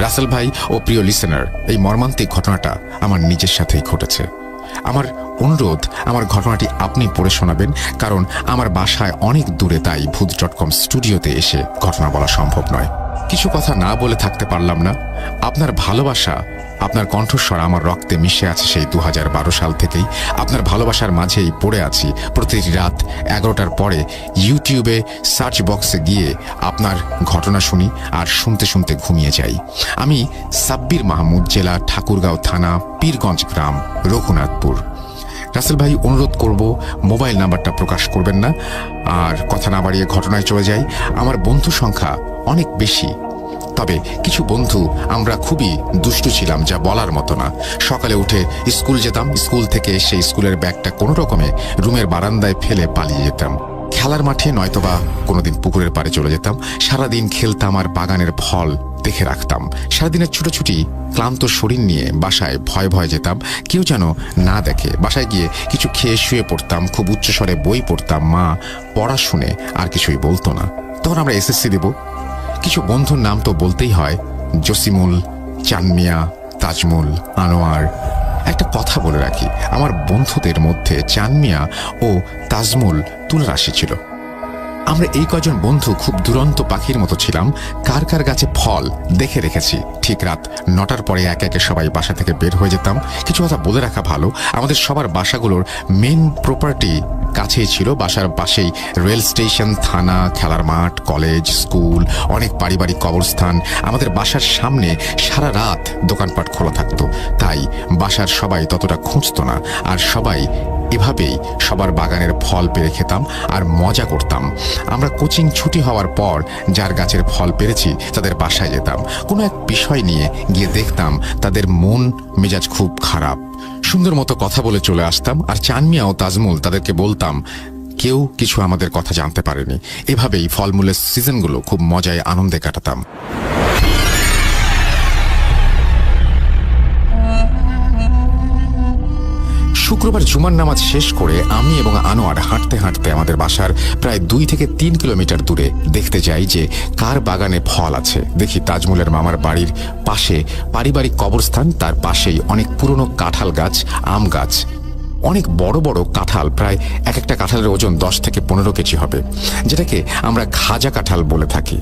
রাসেল ভাই ও প্রিয় লিসেনার এই মর্মান্তিক ঘটনাটা আমার নিজের সাথেই ঘটেছে। আমার অনুরোধ, আমার ঘটনাটি আপনি পড়ে শোনাবেন, কারণ আমার বাসায় অনেক দূরে তাই ভূত ডট কম স্টুডিওতে এসে ঘটনা বলা সম্ভব নয়। কিছু কথা না বলে থাকতে পারলাম না। আপনার ভালোবাসা, আপনার কণ্ঠস্বর আমার রক্তে মিশে আছে সেই দু হাজার বারো সাল থেকেই। আপনার ভালোবাসার মাঝেই পড়ে আছি। প্রতিটি রাত এগারোটার পরে ইউটিউবে সার্চ বক্সে গিয়ে আপনার ঘটনা শুনি আর শুনতে শুনতে ঘুমিয়ে যাই। আমি সাব্বির মাহমুদ, জেলা ঠাকুরগাঁও থানা, পীরগঞ্জ গ্রাম, রঘুনাথপুর। রাসেল ভাই, অনুরোধ করব মোবাইল নাম্বারটা প্রকাশ করবেন না। আর কথা না বাড়িয়ে ঘটনায় চলে যাই। আমার বন্ধু সংখ্যা অনেক বেশি। তবে কিছু বন্ধু আমরা খুবই দুষ্টু ছিলাম, যা বলার মতো না। সকালে উঠে স্কুল যেতাম। স্কুল থেকে সেই স্কুলের ব্যাগটা কোনো রকমে রুমের বারান্দায় ফেলে পালিয়ে যেতাম। খেলার মাঠে নয়তোবা কোনোদিন পুকুরের পাড়ে চলে যেতাম। সারাদিন খেলতাম আর বাগানের ফল দেখে রাখতাম। সারাদিনের ছুটোছুটি, ক্লান্ত শরীর নিয়ে বাসায় ভয় ভয় যেতাম। কেউ যেন না দেখে। বাসায় গিয়ে কিছু খেয়ে শুয়ে পড়তাম, খুব উচ্চস্বরে বই পড়তাম। মা পড়া শুনে আর কিছুই বলতো না। তখন আমরা এসএসসি দেব। কিছু বন্ধুর নাম তো বলতেই হয়, জসিমুল, চানমিয়া, তাজমুল, আনোয়ার। একটা কথা বলে রাখি, আমার বন্ধুদের মধ্যে চানমিয়া ও তাজমুল তুলে রাশি ছিল। আমরা এই কজন বন্ধু খুব দুরন্ত পাখির মতো ছিলাম। কার কার গাছে ফল দেখে রেখেছি। ঠিক রাত নটার পরে একে একে সবাই বাসা থেকে বের হয়ে যেতাম। কিছু কথা বলে রাখা ভালো। আমাদের সবার বাসাগুলোর মেন প্রপার্টি কাছেই ছিল। বাসার পাশেই রেল স্টেশন থানা, খেলার মাঠ কলেজ স্কুল অনেক পারিবারিক কবরস্থান। আমাদের বাসার সামনে সারা রাত দোকানপাট খোলা থাকতো। তাই বাসার সবাই ততটা খুঁজতো না। আর সবাই এভাবেই সবার বাগানের ফল পেরে খেতাম আর মজা করতাম। আমরা কোচিং ছুটি হওয়ার পর যার গাছের ফল পেরেছি, তাদের বাসায় যেতাম। কোনো এক বিষয় নিয়ে গিয়ে দেখতাম তাদের মন মেজাজ খুব খারাপ। সুন্দর মতো কথা বলে চলে আসতাম আর চানমিয়া ও তাজমুল তাদেরকে বলতাম, কেউ কিছু আমাদের কথা জানতে পারেনি। এভাবেই ফলমূলের সিজনগুলো খুব মজায় আনন্দে কাটাতাম। শুক্রবার জুমার নামাজ শেষ করে আমি এবং আনোয়ার হাঁটতে হাঁটতে আমাদের বাসার প্রায় দুই থেকে তিন কিলোমিটার দূরে দেখতে যাই যে কার বাগানে ফল আছে। দেখি তাজমুলের মামার বাড়ির পাশে পারিবারিক কবরস্থান, তার পাশেই অনেক পুরনো কাঁঠাল গাছ, আম গাছ। অনেক বড় বড় কাঁঠাল, প্রায় এক একটা কাঁঠালের ওজন দশ থেকে পনেরো কেজি হবে, যেটাকে আমরা খাজা কাঁঠাল বলে থাকি।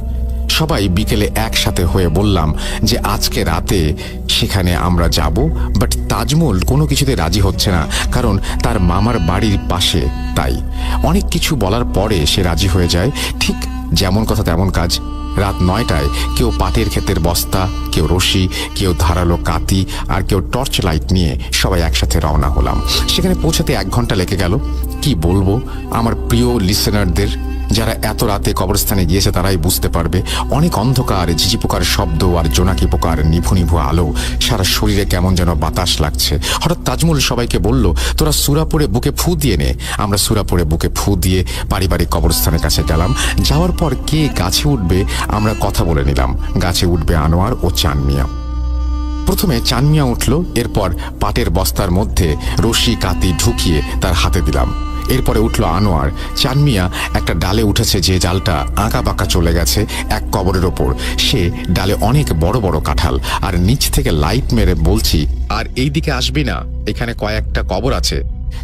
সবাই বিকেলে একসাথে হয়ে বললাম যে আজকে রাতে সেখানে আমরা যাব বাট তাজমুল কোনো কিছুতে রাজি হচ্ছে না, কারণ তার মামার বাড়ির পাশে তাই। অনেক কিছু বলার পরে সে রাজি হয়ে যায়। ঠিক যেমন কথা তেমন কাজ। রাত নয়টায় কেউ পাটের ক্ষেতের বস্তা, কেউ রশি, কেউ ধারালো কাতি আর কেউ টর্চ লাইট নিয়ে সবাই একসাথে রওনা হলাম। সেখানে পৌঁছাতে এক ঘণ্টা লেগে গেল। কি বলব? আমার প্রিয় লিসেনারদের যারা এত রাতে কবরস্থানে গিয়েছে তারাই বুঝতে পারবে। অনেক অন্ধকার, ঝিঝি পোকার শব্দ আর জোনাকি পোকার নিভু নিভু আলো। সারা শরীরে কেমন যেন বাতাস লাগছে। হঠাৎ তাজমুল সবাইকে বলল, তোরা সুরাপুরে বুকে ফু দিয়ে নে। আমরা সুরাপুরে বুকে ফু দিয়ে পারিবারিক কবরস্থানের কাছে গেলাম। যাওয়ার পর কে গাছে উঠবে, আমরা কথা বলে নিলাম। গাছে উঠবে আনোয়ার ও চানমিয়া। প্রথমে চানমিয়া উঠল, এরপর পাটের বস্তার মধ্যে রশি কাতি ঢুকিয়ে তার হাতে দিলাম। এরপরে উঠল আনোয়ার। চানমিয়া একটা ডালে উঠেছে যে জালটা আঁকা বাঁকা চলে গেছে এক কবরের ওপর। সে ডালে অনেক বড় বড় কাঁঠাল আর নিচ থেকে লাইট মেরে বলছি, আর এই দিকে আসবি না, এখানে কয়েকটা কবর আছে।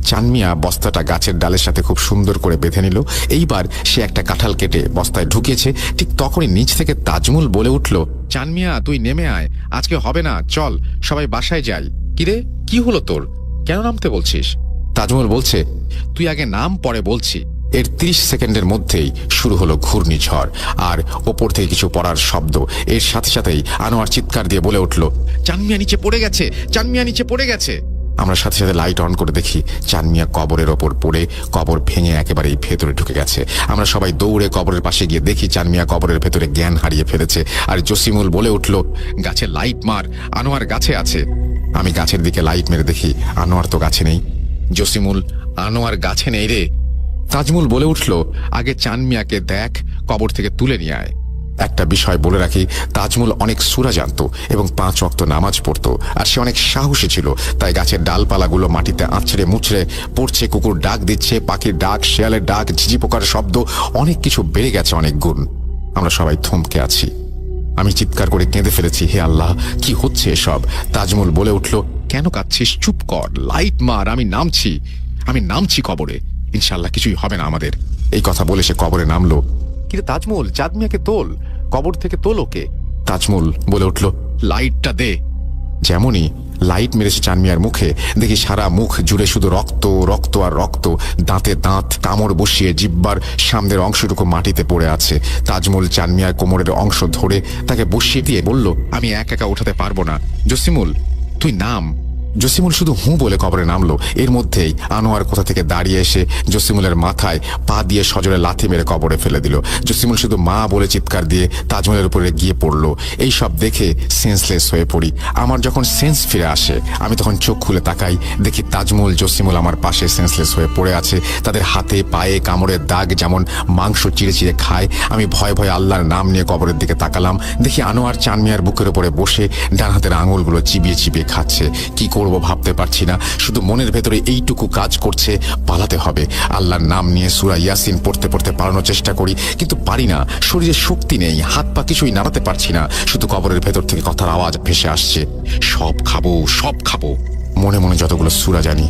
চানমিয়া বস্তাটা গাছের ডালের সাথে খুব সুন্দর করে বেঁধে নিল। এইবার সে একটা কাঁঠাল কেটে বস্তায় ঢুকিয়েছে। ঠিক তখনই নিচ থেকে তাজমুল বলে উঠল, চানমিয়া, তুই নেমে আয়, আজকে হবে না, চল, সবাই বাসায় যাই। কিরে, কি হলো তোর? কেন নামতে বলছিস? তাজমুল বলছে তুই আগে নাম, পরে বলছি। এর ত্রিশ সেকেন্ডের মধ্যেই শুরু হলো ঘূর্ণিঝড়, আর ওপর থেকে কিছু পড়ার শব্দ। এর সাথে সাথেই আনোয়ার চিৎকার দিয়ে বলে উঠল, চানমিয়া নিচে পড়ে গেছে, চানমিয়া নিচে পড়ে গেছে। আমরা সাথে সাথে লাইট অন করে দেখি, চানমিয়া কবরের ওপর পড়ে কবর ভেঙে একেবারেই ভেতরে ঢুকে গেছে। আমরা সবাই দৌড়ে কবরের পাশে গিয়ে দেখি চানমিয়া কবরের ভেতরে জ্ঞান হারিয়ে ফেলেছে, আর জসিমুল বলে উঠল, গাছে লাইট মার, আনোয়ার গাছে আছে। আমি গাছের দিকে লাইট মেরে দেখি, আনোয়ার তো গাছে নেই। জসিমুল আনোয়ার গাছে নেই রে। তাজমুল বলে উঠল, আগে চানমিয়াকে দেখ, কবর থেকে তুলে নিয়ে আয়। একটা বিষয় বলে রাখি, তাজমুল অনেক সুরা জানত এবং পাঁচ অক্ত নামাজ পড়তো, আর সে অনেক সাহসী ছিল, তাই গাছের ডালপালাগুলো মাটিতে আঁচড়ে মুচড়ে পড়ছে, কুকুর ডাক দিচ্ছে, পাখির ডাক, শেয়ালের ডাক, ঝিঝি পোকার শব্দ, অনেক কিছু বেড়ে গেছে, অনেক গুণ। আমরা সবাই থমকে আছি। আমি চিৎকার করে কেঁদে ফেলেছি, হে আল্লাহ, কি হচ্ছে এসব? তাজমুল বলে উঠল, কেন কাঁদছিস? চুপ কর, লাইট মার, আমি নামছি। আমি নামছি কবরে। ইনশাল্লাহ কিছুই হবে না আমাদের। এই কথা বলে সে কবরে নামলো। কিন্তু তাজমুল চাঁদ মিয়াকে তোল। কবর থেকে তোল ওকে। তাজমুল বলে উঠল, লাইটটা দে। যেমনই লাইট মেরেছে চানমিয়ার মুখে, দেখি সারা মুখ জুড়ে শুধু রক্ত রক্ত আর রক্ত। দাঁতে দাঁত, কামড় বসিয়ে জিব্বার সামনের অংশটুকু মাটিতে পড়ে আছে। তাজমুল চানমিয়ার কোমরের অংশ ধরে তাকে বসিয়ে দিয়ে বলল, আমি এক একা উঠাতে পারব না। জসিমুল, তুই নাম। জসিমুল শুধু হু বলে কবরে নামলো। এর মধ্যেই আনোয়ার কোথা থেকে দাঁড়িয়ে এসে জসিমুলের মাথায় পা দিয়ে সজরে লাথি মেরে কবরে ফেলে দিল। জসিমুল শুধু মা বলে চিৎকার দিয়ে তাজমহলের উপরে গিয়ে পড়ল। এই সব দেখে সেন্সলেস হয়ে পড়ি। আমার যখন সেন্স ফিরে আসে, আমি তখন চোখ খুলে তাকাই, দেখি তাজমহল, জসিমুল আমার পাশে সেন্সলেস হয়ে পড়ে আছে। তাদের হাতে, পায়ে কামড়ের দাগ যেমন মাংস চিড়ে চিড়ে খায়, আমি ভয়ে ভয়ে আল্লাহর নাম নিয়ে কবরের দিকে তাকালাম। দেখি আনোয়ার চানমিয়ার বুকের উপরে বসে ডান হাতের আঙুলগুলো চিবিয়ে চিবিয়ে খাচ্ছে। কি করব ভাবতে পারছি না। শুধু মনের ভেতরে এইটুকু কাজ করছে, পালাতে হবে। আল্লাহর নাম নিয়ে সুরা ইয়াসিন পড়তে পড়তে পালানোর চেষ্টা করি, কিন্তু পারি না। শরীরে শক্তি নেই, হাত পা কিছুই নাড়াতে পারছি না। শুধু কবরের ভেতর থেকে কথার আওয়াজ ভেসে আসছে। সব খাব সব খাব। মনে মনে যতগুলো সুরা জানি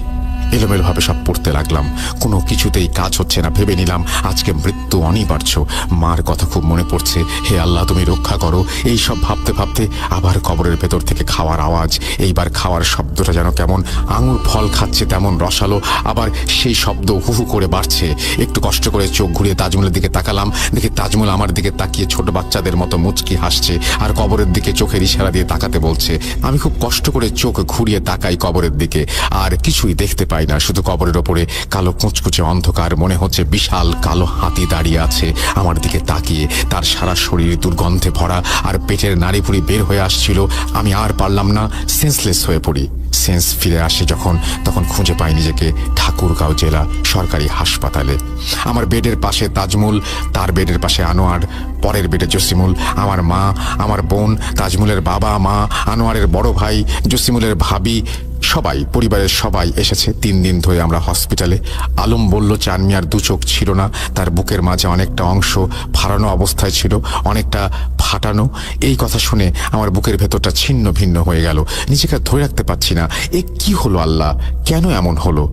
এলোমেলোভাবে সব পড়তে লাগলাম। কোনো কিছুতেই কাজ হচ্ছে না, ভেবে নিলাম আজকে মৃত্যু অনিবার্য। মার কথা খুব মনে পড়ছে, হে আল্লাহ, তুমি রক্ষা করো। এই সব ভাবতে ভাবতে আবার কবরের ভেতর থেকে খাওয়ার আওয়াজ, এইবার খাওয়ার শব্দটা যেন কেমন, আঙুর ফল খাচ্ছে তেমন রসালো, আবার সেই শব্দ হুহু করে বাড়ছে। একটু কষ্ট করে চোখ ঘুরিয়ে তাজমুলের দিকে তাকালাম, দেখি তাজমুল আমার দিকে তাকিয়ে ছোট বাচ্চাদের মতো মুচকি হাসছে, আর কবরের দিকে চোখের ইশারা দিয়ে তাকাতে বলছে, আমি খুব কষ্ট করে চোখ ঘুরিয়ে তাকাই কবরের দিকে, আর কিছুই দেখতে পাই না, শুধু কবরের ওপরে কালো কুচকুচে অন্ধকার, মনে হচ্ছে বিশাল কালো হাতি দাঁড়িয়ে আছে। আমার দিকে তাকিয়ে তার সারা শরীর দুর্গন্ধে ভরা আর পেটের নাড়িভুড়ি বের হয়ে আসছিল। আমি আর পারলাম না সেন্সলেস হয়ে পড়ি। সেন্স ফিরে আসে যখন, তখন খুঁজে পাই নিজেকে ঠাকুরগাঁও জেলা সরকারি হাসপাতালে। আমার বেডের পাশে তাজমুল, তার বেডের পাশে আনোয়ার, পরের বেডে জসিমুল। আমার মা, আমার বোন, তাজমুলের বাবা, মা, আনোয়ারের বড় ভাই, জসিমুলের ভাবি সবাই, পরিবারের সবাই এসেছে। তিন দিন ধরে আমরা হসপিটালে। আলম বলল চানমিয়ার দু চোখ ছিল না। তার বুকের মাঝে অনেকটা অংশ ফাড়ানো অবস্থায় ছিল, অনেকটা ফাটানো। এই কথা শুনে আমার বুকের ভেতরটা ছিন্ন ভিন্ন হয়ে গেল। নিজেকে ধরে রাখতে পারছি না। এ কি হলো আল্লাহ? কেন এমন হলো?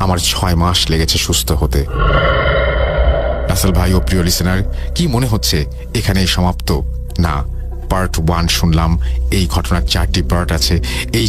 আমার ছয় মাস লেগেছে সুস্থ হতে। রাসেল ভাই ও প্রিয় লিসেনার কি মনে হচ্ছে? এখানেই সমাপ্ত? না পার্ট ওয়ান শুনলাম। এই ঘটনার চারটি পার্ট আছে। এই